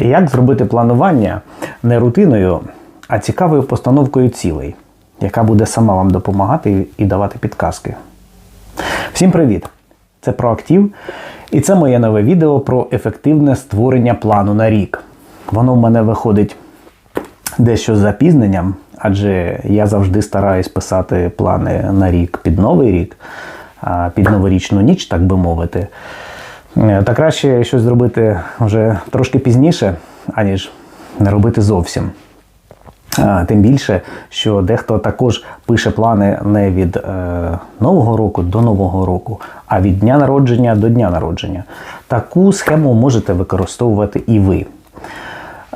Як зробити планування не рутиною, а цікавою постановкою цілей, яка буде сама вам допомагати і давати підказки? Всім привіт! Це Проактив, і це моє нове відео про ефективне створення плану на рік. Воно в мене виходить дещо з запізненням, адже я завжди стараюсь писати плани на рік під новий рік, під новорічну ніч, так би мовити. Е, Та краще щось зробити вже трошки пізніше, аніж не робити зовсім. Тим більше, що дехто також пише плани не від е, Нового року до Нового року, а від дня народження до дня народження. Таку схему можете використовувати і ви.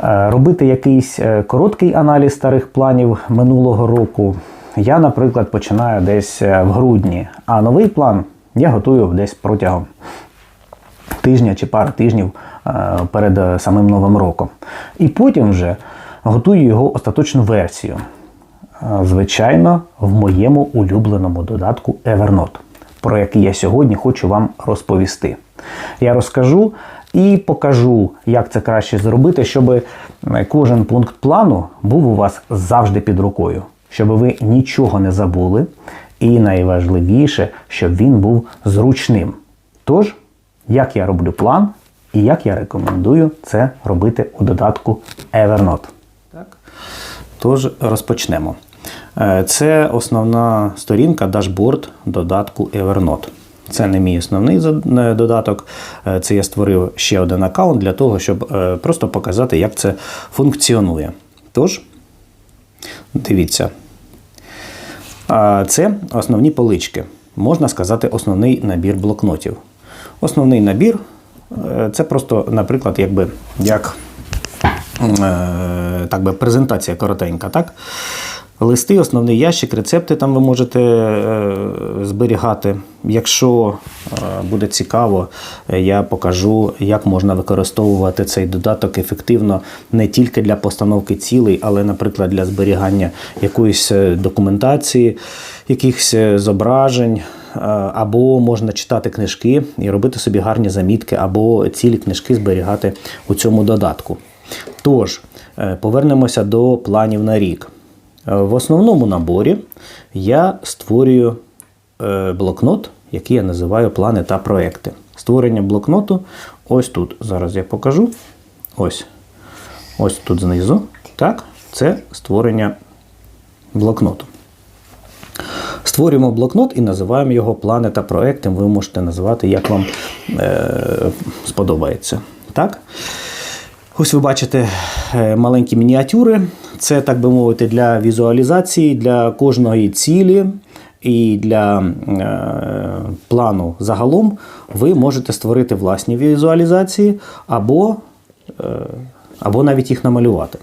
Е, Робити якийсь е, короткий аналіз старих планів минулого року. Я, наприклад, починаю десь е, в грудні, а новий план я готую десь протягом тижня чи пару тижнів е, перед е, самим Новим роком. І потім вже готую його остаточну версію. Е, Звичайно, в моєму улюбленому додатку Evernote, про який я сьогодні хочу вам розповісти. Я розкажу і покажу, як це краще зробити, щоб кожен пункт плану був у вас завжди під рукою, щоб ви нічого не забули. І найважливіше, щоб він був зручним. Тож, як я роблю план і як я рекомендую це робити у додатку Evernote. Так. Тож розпочнемо. Е, Це основна сторінка дашборд додатку Evernote. Це не мій основний е, додаток. Е, Це я створив ще один аккаунт для того, щоб просто показати, як це функціонує. Тож, дивіться, Це основні полички. Можна сказати, основний набір блокнотів. Основний набір е, це просто, наприклад, якби як е, так би, презентація коротенька. Так? Листи, основний ящик, рецепти там ви можете е, зберігати. Якщо буде цікаво, я покажу, як можна використовувати цей додаток ефективно не тільки для постановки цілей, але, наприклад, для зберігання якоїсь документації, якихось зображень. Е, Або можна читати книжки і робити собі гарні замітки, або цілі книжки зберігати у цьому додатку. Тож, е, повернемося до планів на рік. Е, В основному наборі я створюю блокнот, який я називаю плани та проекти. Створення блокноту ось тут. Зараз я покажу. Ось. Ось тут знизу. Так, це створення блокноту. Створюємо блокнот і називаємо його плани та проекти. Ви можете називати, як вам е, сподобається. Так? Ось ви бачите е, маленькі мініатюри. Це, так би мовити, для візуалізації, для кожної цілі і для е, плану загалом ви можете створити власні візуалізації або, е, або навіть їх намалювати.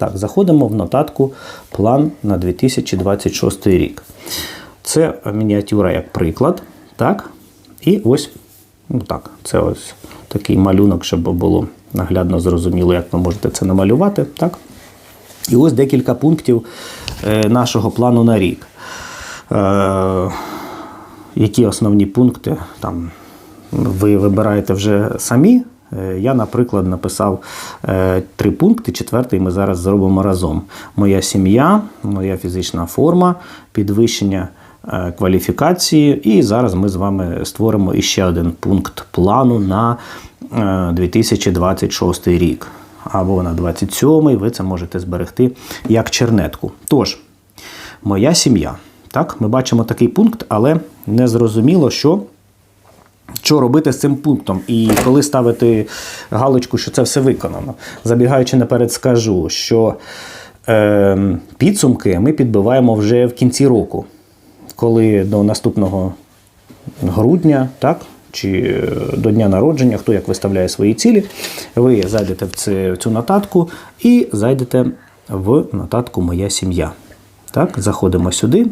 Так, заходимо в нотатку план на 2026 рік. Це мініатюра як приклад. Так? І ось ну так, це ось такий малюнок, щоб було наглядно зрозуміло, як ви можете це намалювати. Так? І ось декілька пунктів е, нашого плану на рік. Е, які основні пункти там ви вибираєте вже самі. Е, Я, наприклад, написав е, три пункти. Четвертий ми зараз зробимо разом: моя сім'я, моя фізична форма, підвищення е, кваліфікації. І зараз ми з вами створимо іще один пункт плану на е, 2026 рік. Або на 27-й ви це можете зберегти як чернетку. Тож, моя сім'я. Так, ми бачимо такий пункт, але не зрозуміло, що що робити з цим пунктом, і коли ставити галочку, що це все виконано. Забігаючи наперед, скажу, що е, підсумки ми підбиваємо вже в кінці року, коли до наступного грудня, так, чи е, до дня народження, хто як виставляє свої цілі, ви зайдете в цю, в цю нотатку і зайдете в нотатку Моя сім'я. Так, заходимо сюди.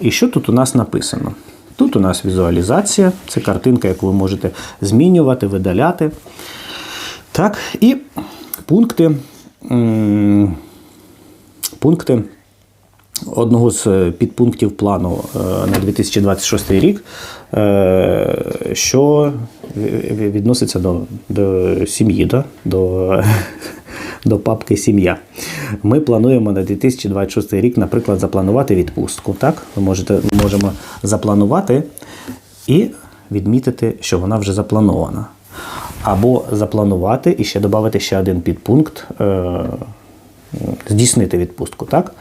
І що тут у нас написано? Тут у нас візуалізація, це картинка, яку ви можете змінювати, видаляти. Так, і пункти, пункти одного з е, підпунктів плану е, на 2026 рік, е, що відноситься до, до сім'ї, да? до, до папки сім'я. Ми плануємо на 2026 рік, наприклад, запланувати відпустку. Так? Ви можете, можемо запланувати і відмітити, що вона вже запланована. Або запланувати і ще додати ще один підпункт. Е, здійснити відпустку, так?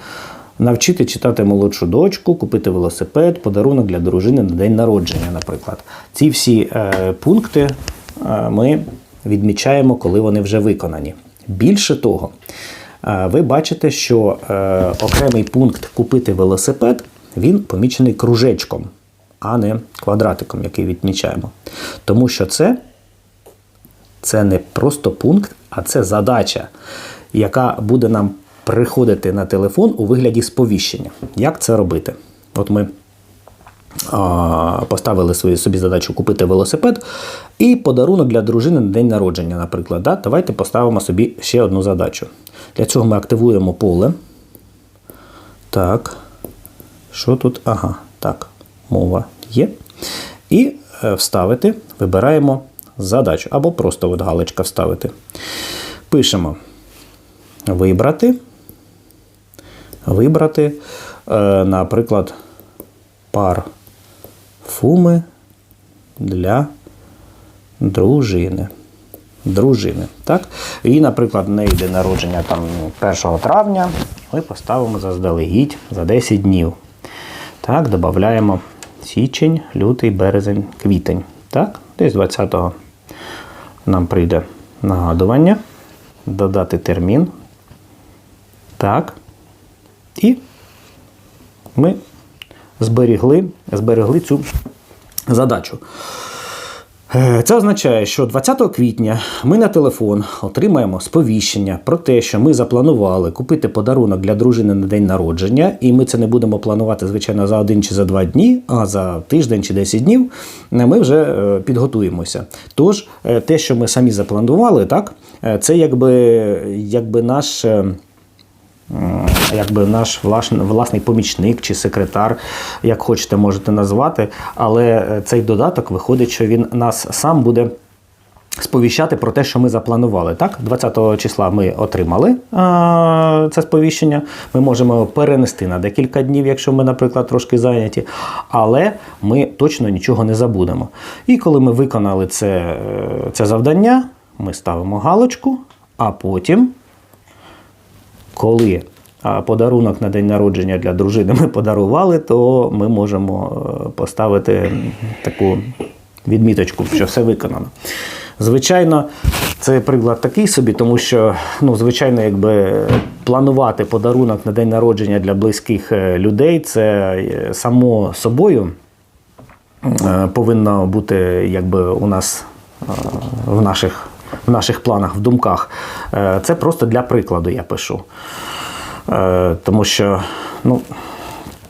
Навчити читати молодшу дочку, купити велосипед, подарунок для дружини на день народження, наприклад. Ці всі е, пункти е, ми відмічаємо, коли вони вже виконані. Більше того, е, ви бачите, що е, окремий пункт купити велосипед він помічений кружечком, а не квадратиком, який відмічаємо. Тому що це це не просто пункт, а це задача, яка буде нам приходити на телефон у вигляді сповіщення. Як це робити? От ми поставили свою собі задачу купити велосипед і подарунок для дружини на день народження, наприклад. Да? Давайте поставимо собі ще одну задачу. Для цього ми активуємо поле. Так. Що тут? Ага, так, мова є. І е, вставити, вибираємо задачу. Або просто от галочка вставити. Пишемо вибрати. Вибрати, е, наприклад, парфуми для дружини. Дружини. Так? І, наприклад, в неї день народження там 1 травня. Ми поставимо заздалегідь за 10 днів. Так, додаємо січень, лютий, березень, квітень. Так, десь 20-го нам прийде нагадування. Додати термін. Так. І ми зберегли, зберегли цю задачу. Е, Це означає, що 20 квітня ми на телефон отримаємо сповіщення про те, що ми запланували купити подарунок для дружини на день народження, і ми це не будемо планувати, звичайно, за один чи за два дні, а за тиждень чи 10 днів е, ми вже е, підготуємося. Тож, те, що ми самі запланували, так, це якби, якби наш. Е, якби наш власний, помічник чи секретар, як хочете, можете назвати. Але е, цей додаток виходить, що він нас сам буде. Сповіщати про те, що ми запланували. Так, 20 числа ми отримали а, це сповіщення. Ми можемо перенести на декілька днів, якщо ми, наприклад, трошки зайняті. Але ми точно нічого не забудемо. І коли ми виконали це, е, це завдання, ми ставимо галочку, а потім коли подарунок на день народження для дружини ми подарували, то ми можемо е, поставити таку відміточку, що все виконано. Звичайно, це приклад такий собі, тому що, ну, звичайно, якби планувати подарунок на день народження для близьких е, людей, це е, само собою е, повинно бути якби у нас е, в наших, в наших планах, в думках. Е, Це просто для прикладу я пишу. Е, Тому що, ну,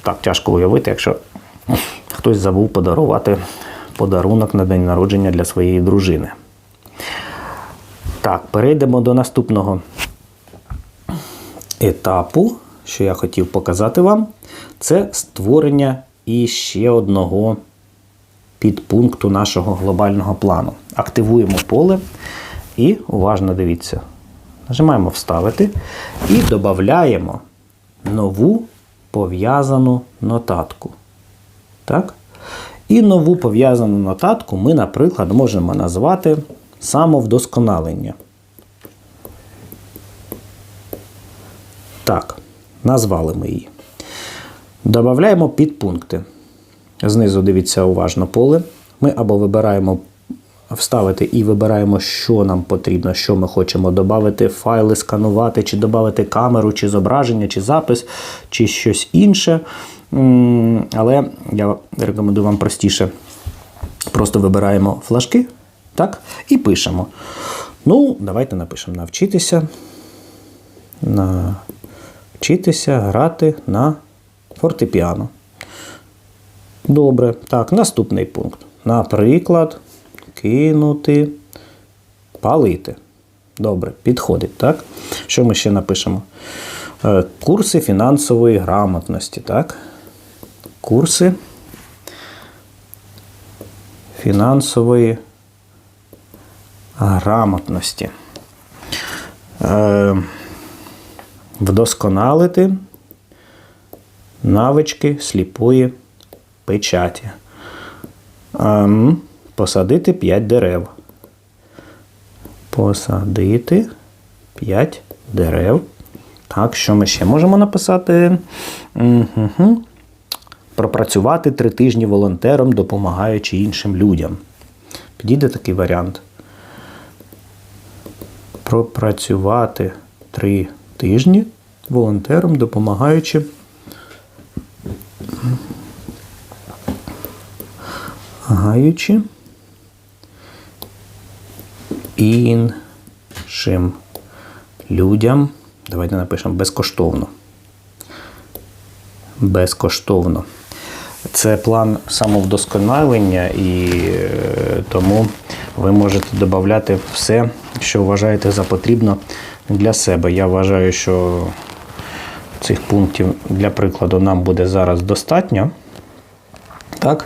так тяжко уявити, якщо хтось забув подарувати подарунок на день народження для своєї дружини. Так, перейдемо до наступного етапу, що я хотів показати вам, це створення іще одного підпункту нашого глобального плану. Активуємо поле і уважно дивіться. Нажимаємо Вставити і додаємо нову пов'язану нотатку. Так? І нову пов'язану нотатку ми, наприклад, можемо назвати самовдосконалення. Так, назвали ми її. Додаємо підпункти. Знизу дивіться уважно поле. Ми або вибираємо вставити і вибираємо, що нам потрібно, що ми хочемо додати, файли сканувати, чи додати камеру, чи зображення, чи запис, чи щось інше. Але я рекомендую вам простіше. Просто вибираємо флажки так, і пишемо. Ну, давайте напишемо навчитися. Навчитися грати на фортепіано. Добре. Так, наступний пункт. Наприклад, кинути, палити. Добре, підходить, так? Що ми ще напишемо? Е, Курси фінансової грамотності, так? Курси фінансової грамотності. Е, Вдосконалити навички сліпої печаті. Ем, Посадити 5 дерев. Посадити 5 дерев. Так, що ми ще можемо написати? Угу. Пропрацювати три тижні волонтером, допомагаючи іншим людям. Підійде такий варіант. Пропрацювати три тижні волонтером, допомагаючи гаючи іншим людям. Давайте напишемо безкоштовно. Безкоштовно. Це план самовдосконалення, і е, тому ви можете додати все, що вважаєте за потрібно для себе. Я вважаю, що цих пунктів для прикладу нам буде зараз достатньо. Так?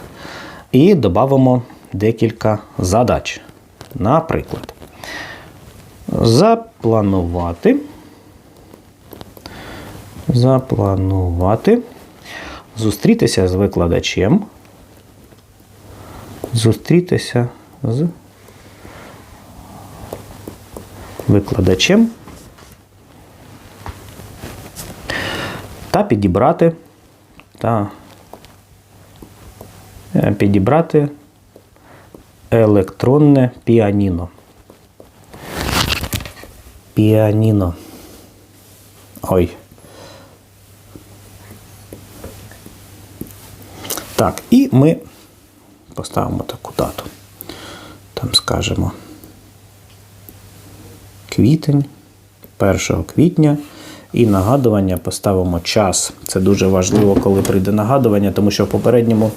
І додамо декілька задач. Наприклад, запланувати. Запланувати. Зустрітися з викладачем. Зустрітися з викладачем. Та підібрати та е, підібрати електронне піаніно. Піаніно. Ой. Так, і ми поставимо таку дату. Там скажемо квітень, 1 квітня. І нагадування поставимо час. Це дуже важливо, коли прийде нагадування, тому що в попередньому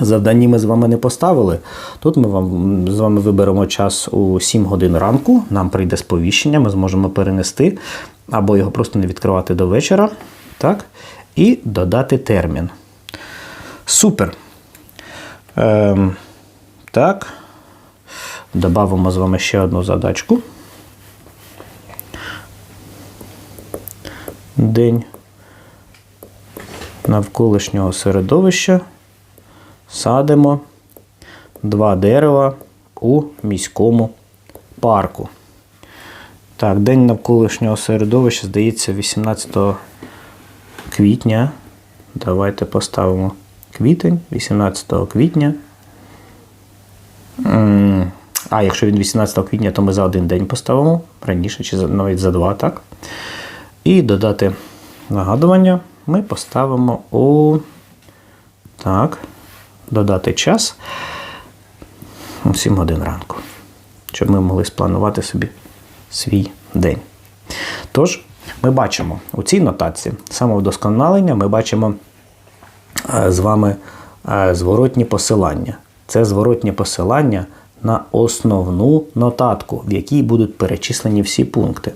завданні ми з вами не поставили. Тут ми вам з вами виберемо час у 7 годин ранку. Нам прийде сповіщення, ми зможемо перенести або його просто не відкривати до вечора. Так? І додати термін. Супер. Ем, так. Добавимо з вами ще одну задачку. День навколишнього середовища садимо два дерева у міському парку. Так, день навколишнього середовища, здається, 18 квітня. Давайте поставимо квітень, 18 квітня. А, якщо він 18 квітня, то ми за один день поставимо раніше, чи навіть за два, так? І додати нагадування ми поставимо у. Так, додати час у 7 годин ранку, щоб ми могли спланувати собі свій день. Тож, ми бачимо у цій нотації самовдосконалення, ми бачимо е, з вами е, зворотні посилання. Це зворотні посилання на основну нотатку, в якій будуть перечислені всі пункти.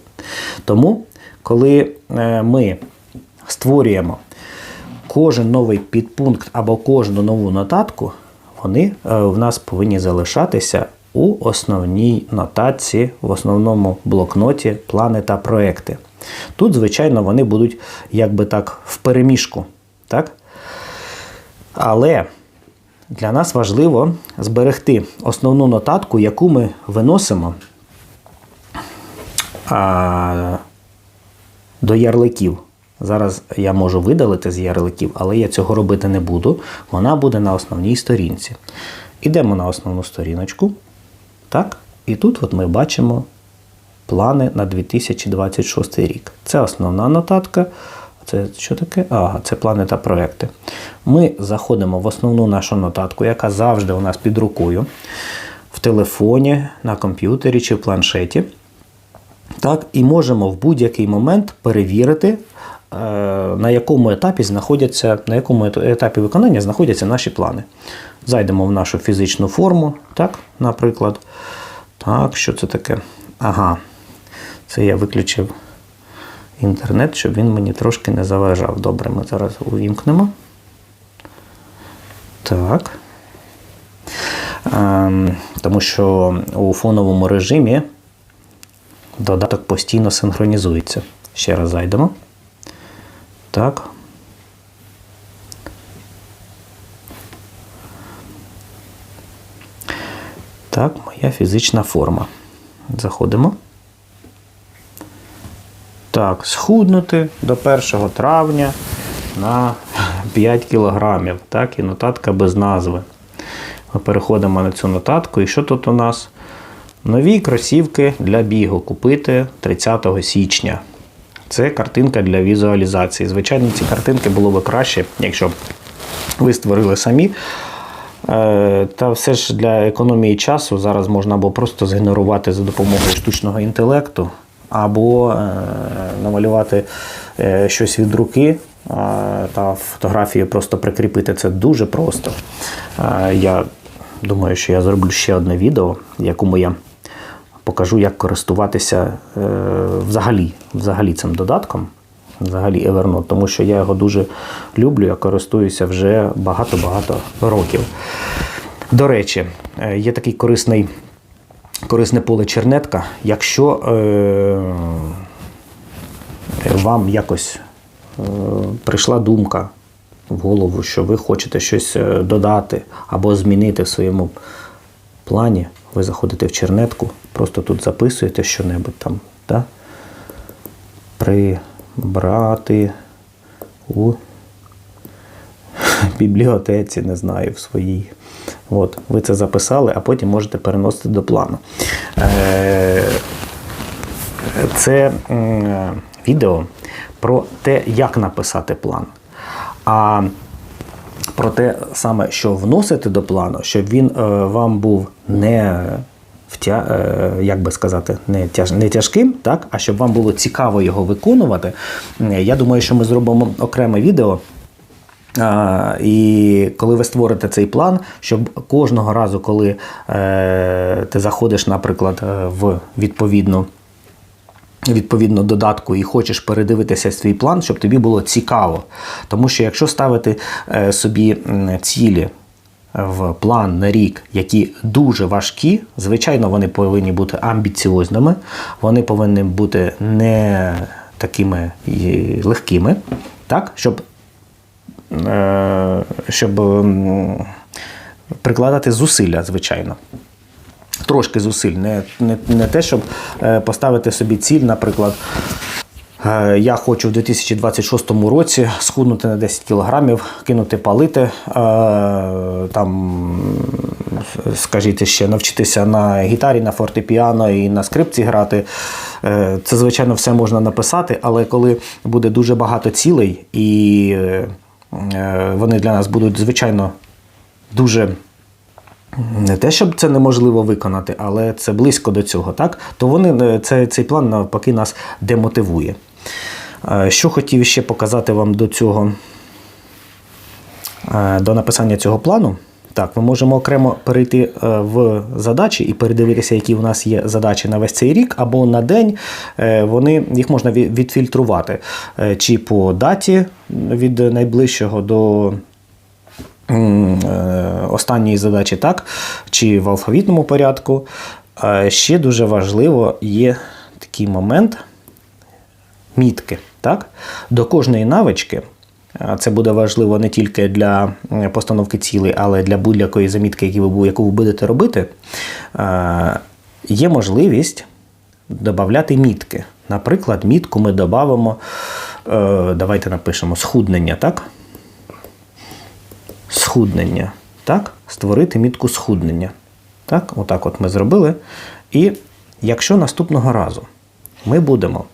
Тому, коли е, ми створюємо кожен новий підпункт або кожну нову нотатку, вони е, в нас повинні залишатися у основній нотації, в основному блокноті, плани та проекти. Тут, звичайно, вони будуть якби так в переміжку. Так? Але для нас важливо зберегти основну нотатку, яку ми виносимо а, до ярликів. Зараз я можу видалити з ярликів, але я цього робити не буду. Вона буде на основній сторінці. Ідемо на основну сторіночку. Так? І тут от ми бачимо плани на 2026 рік. Це основна нотатка. Це що таке? Ага, це плани та проекти. Ми заходимо в основну нашу нотатку, яка завжди у нас під рукою, в телефоні, на комп'ютері чи в планшеті. Так, і можемо в будь-який момент перевірити, на якому етапі знаходяться, на якому етапі виконання знаходяться наші плани. Зайдемо в нашу фізичну форму, так, наприклад. Так, що це таке? Ага, це я виключив інтернет, щоб він мені трошки не заважав. Добре, ми зараз увімкнемо. Так. Ем, тому що у фоновому режимі додаток постійно синхронізується. Ще раз зайдемо. Так. Так, моя фізична форма. Заходимо. Так, схуднути до 1 травня на 5 кілограмів. Так, і нотатка без назви. Ми переходимо на цю нотатку. І що тут у нас? Нові кросівки для бігу купити 30 січня. Це картинка для візуалізації. Звичайно, ці картинки було б краще, якщо б ви створили самі. Е, Та все ж для економії часу зараз можна або просто згенерувати за допомогою штучного інтелекту, або е, намалювати е, щось від руки та фотографію просто прикріпити. Це дуже просто. Я думаю, що я зроблю ще одне відео, в якому я покажу, як користуватися е, взагалі, взагалі цим додатком. Взагалі Evernote, тому що я його дуже люблю, я користуюся вже багато-багато років. До речі, е, є такий корисний, корисне поле чернетка. Якщо е, вам якось е, прийшла думка в голову, що ви хочете щось е, додати або змінити в своєму плані, ви заходите в чернетку, просто тут записуєте що-небудь там. Да? Прибрати у бібліотеці, не знаю, в своїй. От, ви це записали, а потім можете переносити до плану. Е, це відео про те, як написати план. А про те саме, що вносити до плану, щоб він е, вам був не втя, е, як би сказати, не, тяж, не тяжким, так? а щоб вам було цікаво його виконувати. Я думаю, що ми зробимо окреме відео. А, і коли ви створите цей план, щоб кожного разу, коли е, ти заходиш, наприклад, е, в відповідну відповідно додатку і хочеш передивитися свій план, щоб тобі було цікаво. Тому що якщо ставити е, собі цілі в план на рік, які дуже важкі, звичайно, вони повинні бути амбіціозними, вони повинні бути не такими легкими, так, щоб е, щоб прикладати зусилля, звичайно. Трошки зусиль, не, не, не те, щоб е, поставити собі ціль, наприклад. е, Я хочу в 2026 році схуднути на 10 кілограмів, кинути палити, е, там, скажіть ще, навчитися на гітарі, на фортепіано і на скрипці грати. Це, звичайно, все можна написати, але коли буде дуже багато цілей, і вони для нас будуть, звичайно, дуже не те, щоб це неможливо виконати, але це близько до цього, так? То вони, е, це, цей план навпаки нас демотивує. Е, Що хотів ще показати вам до цього, е, до написання цього плану. Так, ми можемо окремо перейти в задачі і передивитися, які у нас є задачі на весь цей рік або на день. Вони, їх можна відфільтрувати чи по даті від найближчого до останньої задачі, так, чи в алфавітному порядку. Е, Ще дуже важливо є такий момент мітки. Так? До кожної навички. Це буде важливо не тільки для е, постановки цілей, але для будь-якої замітки, яку ви, будете робити. е, Є можливість додати мітки. Наприклад, мітку ми додамо, давайте напишемо схуднення, так? Схуднення. Так? Створити мітку схуднення. Так? Отак от ми зробили. І якщо наступного разу ми будемо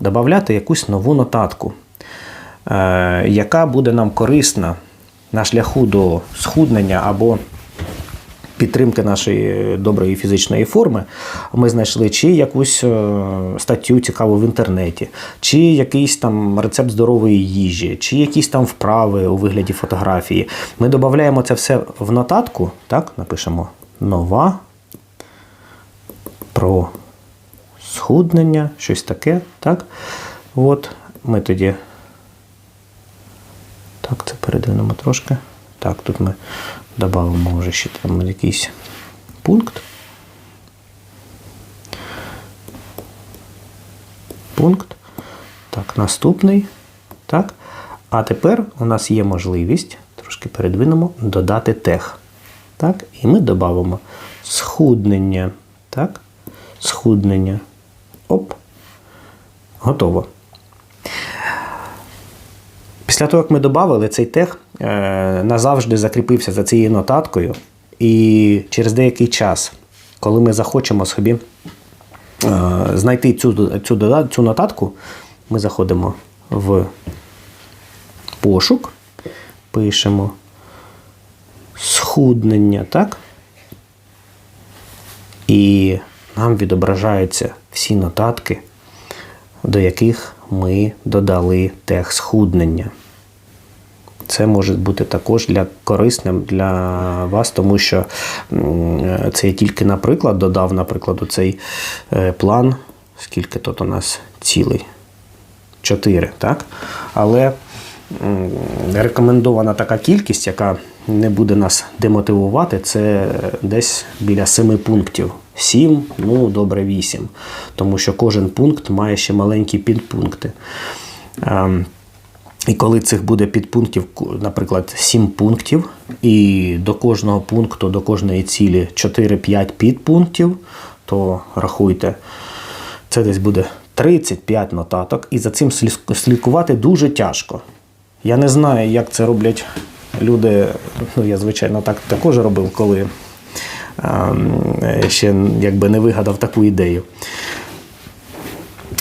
додати якусь нову нотатку, е, яка буде нам корисна на шляху до схуднення або підтримки нашої доброї фізичної форми, ми знайшли чи якусь е, статтю цікаву в інтернеті, чи якийсь там рецепт здорової їжі, чи якісь там вправи у вигляді фотографії. Ми додаємо це все в нотатку, так, напишемо нова про схуднення, щось таке, так. От, ми тоді. Так, це передвинемо трошки. Так, тут ми додамо вже ще там якийсь пункт. Пункт. Так, наступний. Так. А тепер у нас є можливість, трошки передвинемо, додати тех. Так, і ми додамо схуднення. Так, схуднення. Оп. Готово. Після того, як ми додали, цей тег е, назавжди закріпився за цією нотаткою. І через деякий час, коли ми захочемо собі е, знайти цю, цю, цю нотатку, ми заходимо в пошук, пишемо схуднення, так? І нам відображаються всі нотатки, до яких ми додали тег схуднення. Це може бути також для корисним для вас, тому що це я тільки, наприклад, додав, наприклад, цей план, скільки тут у нас цілий. 4, так? Але рекомендована така кількість, яка не буде нас демотивувати, це десь біля 7 пунктів. 7, ну добре, 8. Тому що кожен пункт має ще маленькі підпункти. І коли цих буде підпунктів, наприклад, 7 пунктів, і до кожного пункту, до кожної цілі 4-5 підпунктів, то рахуйте, це десь буде 35 нотаток, і за цим слідкувати дуже тяжко. Я не знаю, як це роблять люди. Ну, я, звичайно, так також робив, коли ем, ще якби не вигадав таку ідею.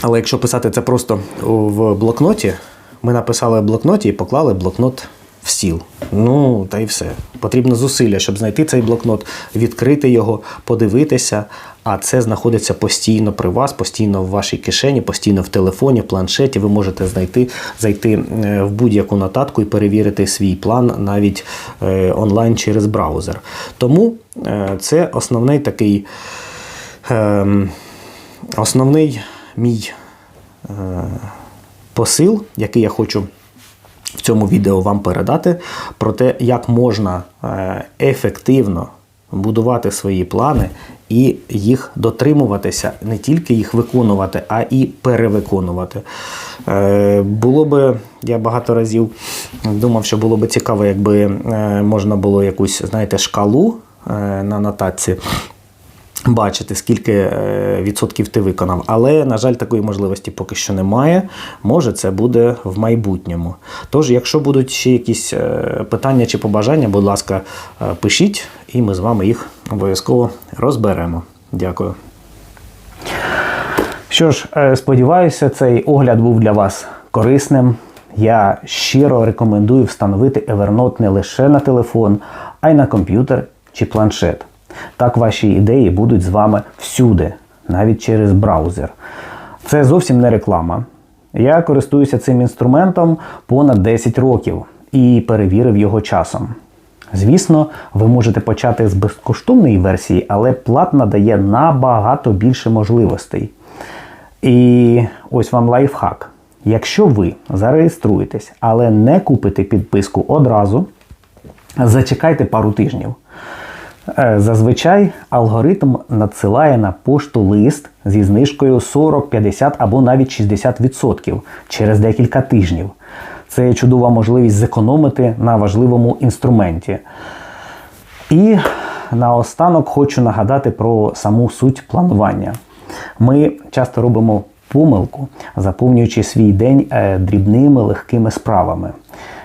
Але якщо писати це просто в блокноті, ми написали в блокноті і поклали блокнот в стіл. Ну, та й все. Потрібно зусилля, щоб знайти цей блокнот, відкрити його, подивитися. А це знаходиться постійно при вас, постійно в вашій кишені, постійно в телефоні, в планшеті. Ви можете знайти, зайти е, в будь-яку нотатку і перевірити свій план навіть е, онлайн через браузер. Тому е, це основний такий. ем, Основний мій посил, який я хочу в цьому відео вам передати, про те, як можна е, ефективно будувати свої плани і їх дотримуватися, не тільки їх виконувати, а і перевиконувати. Е, Було би, я багато разів думав, що було би цікаво, якби е, можна було якусь, знаєте, шкалу на нотатці бачити, скільки е, відсотків ти виконав. Але, на жаль, такої можливості поки що немає. Може, це буде в майбутньому. Тож, якщо будуть ще якісь е, питання чи побажання, будь ласка, е, пишіть, і ми з вами їх обов'язково розберемо. Дякую. Що ж, сподіваюся, цей огляд був для вас корисним. Я щиро рекомендую встановити Evernote не лише на телефон, а й на комп'ютер чи планшет. Так ваші ідеї будуть з вами всюди, навіть через браузер. Це зовсім не реклама. Я користуюся цим інструментом понад 10 років і перевірив його часом. Звісно, ви можете почати з безкоштовної версії, але платна дає набагато більше можливостей. І ось вам лайфхак. Якщо ви зареєструєтесь, але не купите підписку одразу, зачекайте пару тижнів. Е, Зазвичай алгоритм надсилає на пошту лист зі знижкою 40, 50 або навіть 60% через декілька тижнів. Це чудова можливість зекономити на важливому інструменті. І наостанок хочу нагадати про саму суть планування. Ми часто робимо помилку, заповнюючи свій день е, дрібними легкими справами,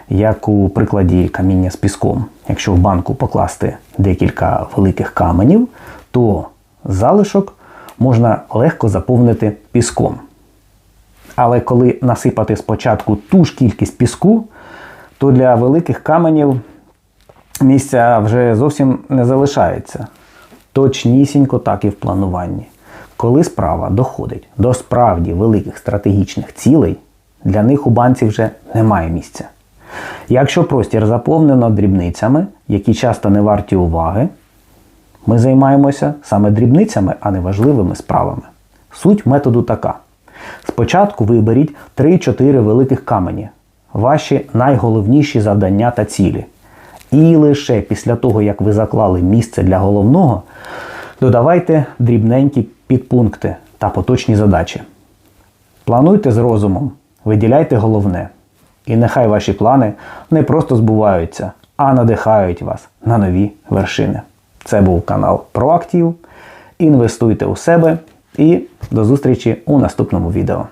як у прикладі каміння з піском. Якщо в банку покласти декілька великих каменів, то залишок можна легко заповнити піском. Але коли насипати спочатку ту ж кількість піску, то для великих каменів місця вже зовсім не залишається. Точнісінько так і в плануванні. Коли справа доходить до справді великих стратегічних цілей, для них у банці вже немає місця. Якщо простір заповнено дрібницями, які часто не варті уваги, ми займаємося саме дрібницями, а не важливими справами. Суть методу така: Спочатку виберіть 3-4 великих камені, ваші найголовніші завдання та цілі. І лише після того, як ви заклали місце для головного, додавайте дрібненькі підпункти та поточні задачі. Плануйте з розумом, виділяйте головне. І нехай ваші плани не просто збуваються, а надихають вас на нові вершини. Це був канал Проактів. Інвестуйте у себе і до зустрічі у наступному відео.